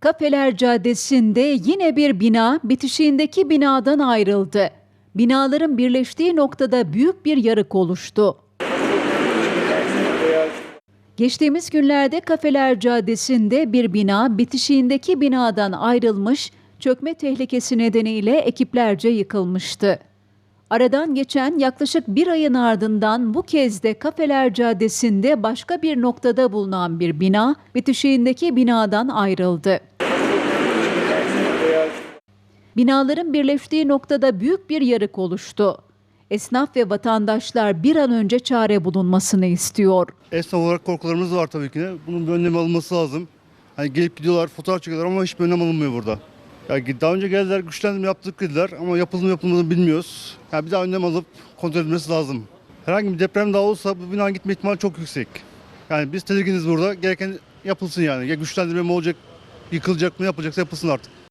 Kafeler Caddesi'nde yine bir bina bitişiğindeki binadan ayrıldı. Binaların birleştiği noktada büyük bir yarık oluştu. Geçtiğimiz günlerde Kafeler Caddesi'nde bir bina bitişiğindeki binadan ayrılmış, çökme tehlikesi nedeniyle ekiplerce yıkılmıştı. Aradan geçen yaklaşık bir ayın ardından bu kez de Kafeler Caddesi'nde başka bir noktada bulunan bir bina bitişiğindeki binadan ayrıldı. Binaların birleştiği noktada büyük bir yarık oluştu. Esnaf ve vatandaşlar bir an önce çare bulunmasını istiyor. Esnaf olarak korkularımız var tabii ki de. Bunun bir önlemi alınması lazım. Hani gelip gidiyorlar, fotoğraf çekiyorlar ama hiçbir önlem alınmıyor burada. Ya daha önce geldiler, güçlendirme yaptık dediler ama yapıldı mı yapılmadığını bilmiyoruz. Yani bir daha önlem alıp kontrol edilmesi lazım. Herhangi bir deprem daha olsa bu binanın gitme ihtimali çok yüksek. Yani biz tedirginiz burada. Gereken yapılsın yani. Ya güçlendirme mi olacak, yıkılacak mı yapılacaksa yapılsın artık.